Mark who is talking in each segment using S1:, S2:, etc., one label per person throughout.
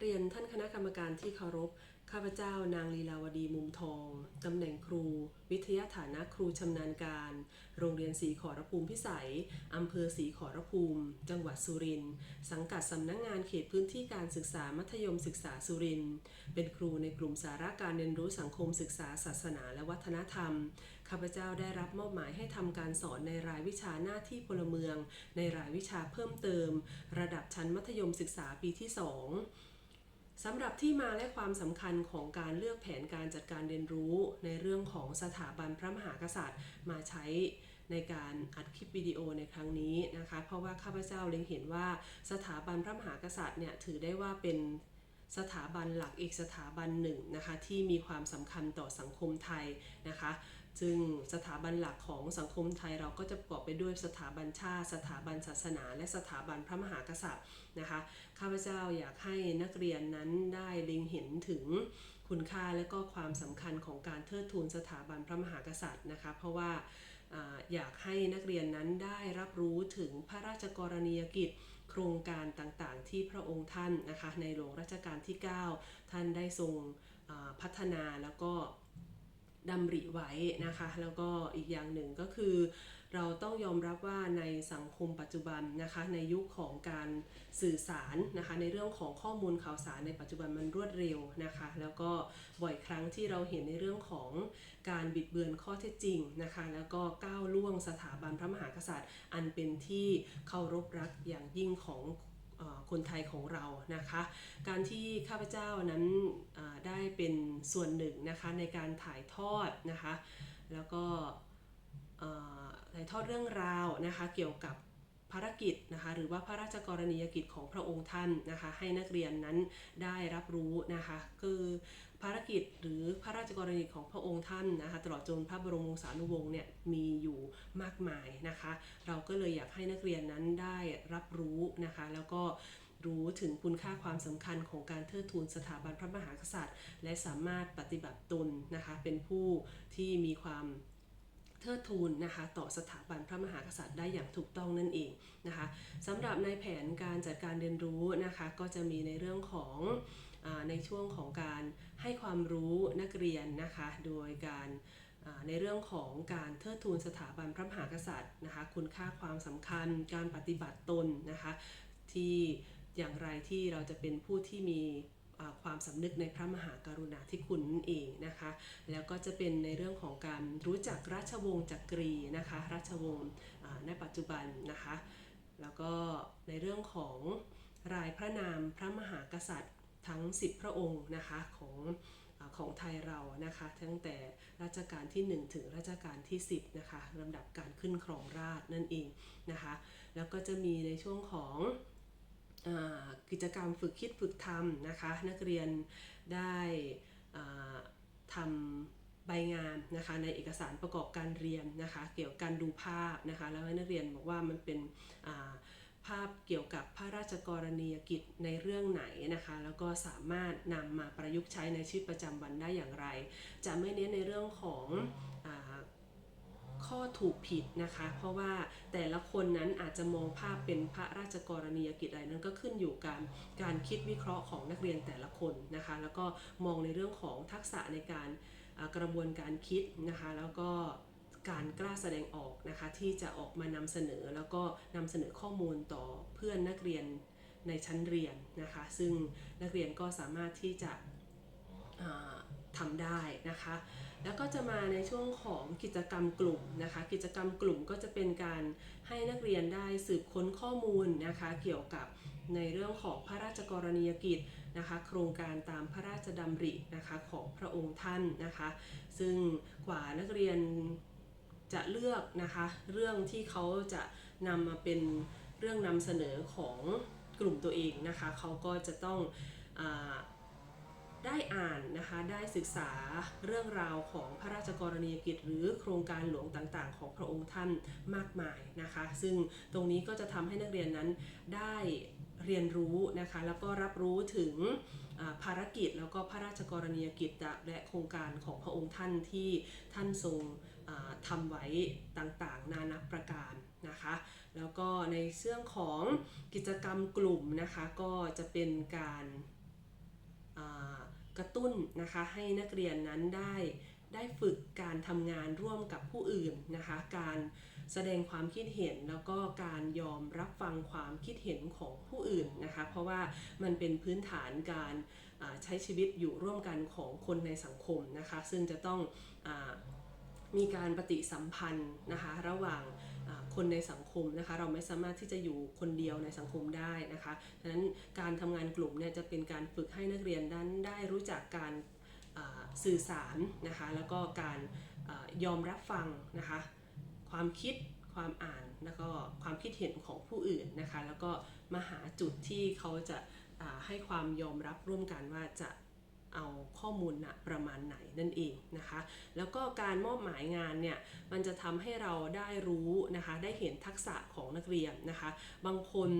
S1: เรียนท่านคณะกรรมการที่เคารพ ข้าพเจ้านางลีลาวดีมุมทอง ตำแหน่งครู วิทยาฐานะครูชำนาญการ โรงเรียนศรีขอรภูมิพิสัย อำเภอศรีขอรภูมิ จังหวัดสุรินทร์ สังกัดสำนักงงานเขตพื้นที่การศึกษามัธยมศึกษาสุรินทร์ เป็นครูในกลุ่มสาระการเรียนรู้สังคมศึกษาศาสนาและวัฒนธรรม ข้าพเจ้าได้รับมอบหมายให้ทำการสอนในรายวิชาหน้าที่พลเมือง ในรายวิชาเพิ่มเติม ระดับชั้นมัธยมศึกษาปีที่ 2 สำหรับที่มาและความสำคัญของการเลือกแผนการจัดการเรียนรู้ ในเรื่องของสถาบันพระมหากษัตริย์ มาใช้ในการอัดคลิปวิดีโอในครั้งนี้นะคะ เพราะว่าข้าพเจ้าเล็งเห็นว่าสถาบันพระมหากษัตริย์เนี่ยถือได้ว่าเป็นสถาบันหลักอีกสถาบันหนึ่งนะคะที่มีความสำคัญต่อสังคมไทยนะคะ ซึ่งสถาบันหลักของสังคมไทยเราก็จะประกอบไปด้วยสถาบันชาติ สถาบันศาสนา และสถาบันพระมหากษัตริย์นะคะข้าพเจ้าอยากให้นักเรียนนั้นได้เล็งเห็นถึงคุณค่าและก็ความสำคัญของการเทิดทูนสถาบันพระมหากษัตริย์นะคะเพราะว่าอยากให้นักเรียนนั้นได้รับรู้ถึงพระราชกรณียกิจโครงการต่างๆ ที่พระองค์ท่านนะคะในหลวงรัชกาลที่ 9 ท่านได้ทรงพัฒนาแล้วก็ ดำริไว้นะคะ แล้วก็อีกอย่างหนึ่งก็คือ เราต้องยอมรับว่าในสังคมปัจจุบันนะคะในยุคของการสื่อสารนะคะในเรื่องของข้อมูลข่าวสารในปัจจุบันมันรวดเร็วนะคะ แล้วก็บ่อยครั้งที่เราเห็นในเรื่องของการบิดเบือนข้อเท็จจริงนะคะ แล้วก็ก้าวล่วงสถาบันพระมหากษัตริย์ อันเป็นที่เคารพรักอย่างยิ่งของ คนไทยของเรานะคะ การที่ข้าพเจ้านั้นได้เป็นส่วนหนึ่งนะคะในการถ่ายทอดนะคะแล้วก็ถ่ายทอดเรื่องราวนะคะเกี่ยวกับภารกิจนะคะหรือว่าพระราชกรณียกิจของพระองค์ท่านนะคะให้นักเรียนนั้นได้รับรู้นะคะคือภารกิจหรือพระราชกรณีของพระองค์ท่านนะคะตลอดจนพระบรมวงศานุวงศ์เนี่ยมีอยู่มากมายนะคะ เราก็เลยอยากให้นักเรียนนั้นได้รับรู้นะคะ แล้วก็รู้ถึงคุณค่าความสำคัญของการเทิดทูนสถาบันพระมหากษัตริย์ และสามารถปฏิบัติตนนะคะเป็นผู้ที่มีความเทิดทูนนะคะต่อสถาบันพระมหากษัตริย์ได้อย่างถูกต้องนั่นเองนะคะสำหรับในแผนการจัดการเรียนรู้นะคะก็จะมีในเรื่องของ ในช่วงของการให้ความรู้นักเรียนนะคะ โดยการในเรื่องของการเทิดทูนสถาบันพระมหากษัตริย์นะคะ คุณค่าความสำคัญ การปฏิบัติตนนะคะ ที่อย่างไรที่เราจะเป็นผู้ที่มีความสำนึกในพระมหากรุณาธิคุณนั่นเองนะคะ แล้วก็จะเป็นในเรื่องของการรู้จักราชวงศ์จักรีนะคะ ราชวงศ์ในปัจจุบันนะคะ แล้วก็ในเรื่องของรายพระนามพระมหากษัตริย์ ทั้ง 10 พระองค์นะคะของของไทยเรานะคะตั้งแต่รัชกาลที่ 1 ถึงรัชกาลที่ 10นะคะลำดับการขึ้นครองราชนั่นเองนะคะแล้วก็จะมีในช่วงของอกิจกรรมฝึกคิดฝึกทำนะคะนักเรียนได้ทำใบงานนะคะในเอกสารประกอบการเรียนนะคะเกี่ยวกับการดูภาพนะคะแล้วให้นักเรียนบอกว่ามันเป็นอ ภาพเกี่ยวกับพระราชกรณียกิจในเรื่องไหนนะคะ แล้วก็สามารถนำมาประยุกต์ใช้ในชีวิตประจำวันได้อย่างไร จะไม่เน้นในเรื่องของอข้อถูกผิดนะคะ เพราะว่าแต่ละคนนั้นอาจจะมองภาพเป็นพระราชกรณียกิจอะไรนั้นก็ขึ้นอยู่กับการคิดวิเคราะห์ของนักเรียนแต่ละคนนะคะ แล้วก็มองในเรื่องของทักษะในการกระบวนการคิดนะคะ แล้วก็ การกล้าแสดงออกนะคะที่จะออกมานำเสนอแล้วก็นำเสนอข้อมูลต่อเพื่อนนักเรียนในชั้นเรียนนะคะ ซึ่งนักเรียนก็สามารถที่จะอ่าทำได้นะคะ แล้วก็จะมาในช่วงของกิจกรรมกลุ่มนะคะ กิจกรรมกลุ่มก็จะเป็นการให้นักเรียนได้สืบค้นข้อมูลนะคะ เกี่ยวกับในเรื่องของพระราชกรณียกิจนะคะ โครงการตามพระราชดำรินะคะของพระองค์ท่านนะคะ ซึ่งกว่านักเรียน จะเลือกนะคะเรื่องที่เขาจะนำมาเป็นเรื่องนำเสนอของกลุ่มตัวเองนะคะเขาก็จะต้องอได้อ่านนะคะได้ศึกษาเรื่องราวของพระราชกรณียกิจ หรือโครงการหลวงต่างๆ ของพระองค์ท่านมากมายนะคะ ซึ่งตรงนี้ก็จะทำให้นักเรียนนั้นได้ เรียนรู้นะคะแล้วก็รับรู้ถึงภารกิจแล้วก็พระราชกรณียกิจและโครงการของพระองค์ท่านที่ท่านทรงอ่าทำไว้ต่างๆ นานับประการนะคะ แล้วก็ในเรื่องของกิจกรรมกลุ่มนะคะก็จะเป็นการกระตุ้นนะคะให้นักเรียนนั้นได้ ได้ฝึกการทำงานร่วมกับผู้อื่นนะคะ การแสดงความคิดเห็นแล้วก็การยอมรับฟังความคิดเห็นของผู้อื่นนะคะ เพราะว่ามันเป็นพื้นฐานการใช้ชีวิตอยู่ร่วมกันของคนในสังคมนะคะ ซึ่งจะต้องอมีการปฏิสัมพันธ์นะคะระหว่างคนในสังคมนะคะ เราไม่สามารถที่จะอยู่คนเดียวในสังคมได้นะคะฉะนั้นการทำงานกลุ่มเนี่ยจะเป็นการฝึกให้นักเรียนนั้นได้รู้จักการ สื่อสารนะคะแล้วก็การอยอมรับฟังนะคะความคิดความอ่านแล้วก็ความคิดเห็นของผู้อื่นนะคะแล้วก็มาหาจุดที่เขาจะาให้ความยอมรับร่วมกันว่าจะเอาข้อมูลนะประมาณไหนนั่นเองนะคะ แล้วก็การมอบหมายงานเนี่ยมันจะทำให้เราได้รู้นะคะได้เห็นทักษะของนักเรียนนะคะ บางคน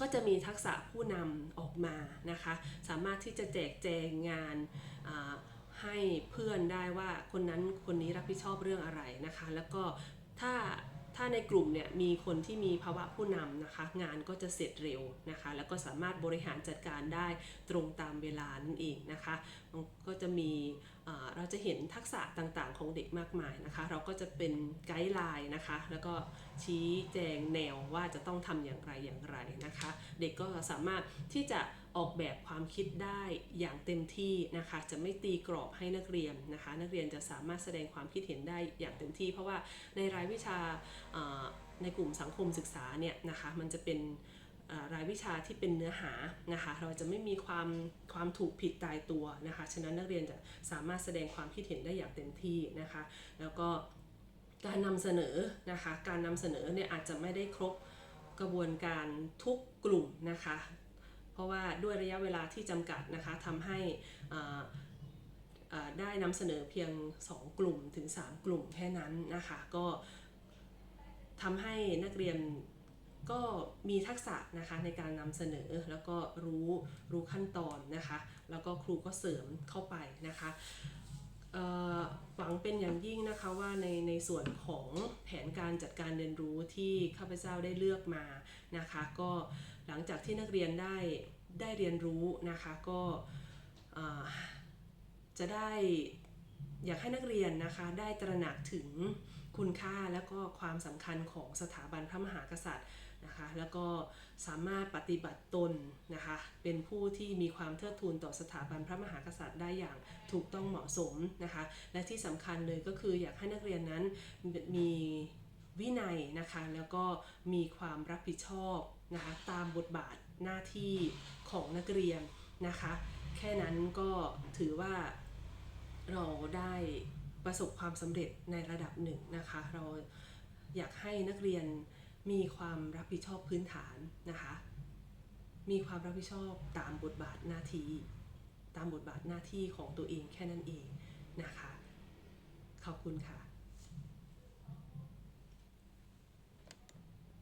S1: ก็จะมีทักษะผู้นำออกมานะคะ สามารถที่จะแจกแจงงาน ให้เพื่อนได้ว่าคนนั้นคนนี้รับผิดชอบเรื่องอะไรนะคะ แล้วก็ถ้าถ้าในกลุ่มเนี่ยมีคนที่มีภาวะผู้นำนะคะ งานก็จะเสร็จเร็วนะคะ แล้วก็สามารถบริหารจัดการได้ตรงตามเวลานั่นเองนะคะมันก็จะมีเราจะเห็นทักษะต่างๆของเด็กมากมายนะคะ เราก็จะเป็นไกด์ไลน์นะคะ แล้วก็ชี้แจงแนวว่าจะต้องทำอย่างไรอย่างไรนะคะ เด็กก็สามารถที่จะ ออกแบบความคิดได้อย่างเต็มที่นะคะ จะไม่ตีกรอบให้นักเรียนนะคะ นักเรียนจะสามารถแสดงความคิดเห็นได้อย่างเต็มที่ เพราะว่าในรายวิชาในกลุ่มสังคมศึกษาเนี่ยนะคะมันจะเป็นรายวิชาที่เป็นเนื้อหานะคะ เราจะไม่มีความความถูกผิดตายตัวนะคะ ฉะนั้นนักเรียนจะสามารถแสดงความคิดเห็นได้อย่างเต็มที่นะคะ แล้วก็การนำเสนอนะคะ การนำเสนอเนี่ยอาจจะไม่ได้ครบกระบวนการทุกกลุ่มนะคะ เพราะว่าด้วยระยะเวลาที่จำกัดนะคะทำให้ได้นำเสนอเพียง 2 กลุ่มถึง 3 กลุ่มแค่นั้นนะคะก็ทำให้นักเรียนก็มีทักษะนะคะในการนำเสนอแล้วก็รู้รู้ขั้นตอนนะคะ แล้วก็ครูก็เสริมเข้าไปนะคะ หวังเป็นอย่างยิ่งนะคะว่าในในส่วนของแผนการจัดการเรียนรู้ที่ข้าพเจ้าได้เลือกมานะคะ ก็หลังจากที่นักเรียนได้ได้เรียนรู้นะคะก็จะได้อยากให้นักเรียนนะคะได้ตระหนักถึง คุณค่าและก็ความสำคัญของสถาบันพระมหากษัตริย์นะคะแล้วก็สามารถปฏิบัติตนนะคะเป็นผู้ที่มีความเทิดทูนต่อสถาบันพระมหากษัตริย์ได้อย่างถูกต้องเหมาะสมนะคะและที่สำคัญเลยก็คืออยากให้นักเรียนนั้นมีวินัยนะคะแล้วก็มีความรับผิดชอบนะคะตามบทบาทหน้าที่ของนักเรียนนะคะแค่นั้นก็ถือว่าเราได้ ประสบความสำเร็จในระดับหนึ่งนะคะ เราอยากให้นักเรียนมีความรับผิดชอบพื้นฐานนะคะ มีความรับผิดชอบตามบทบาทหน้าที่ตามบทบาทหน้าที่ของตัวเองแค่นั้นเองนะคะ ขอบคุณค่ะ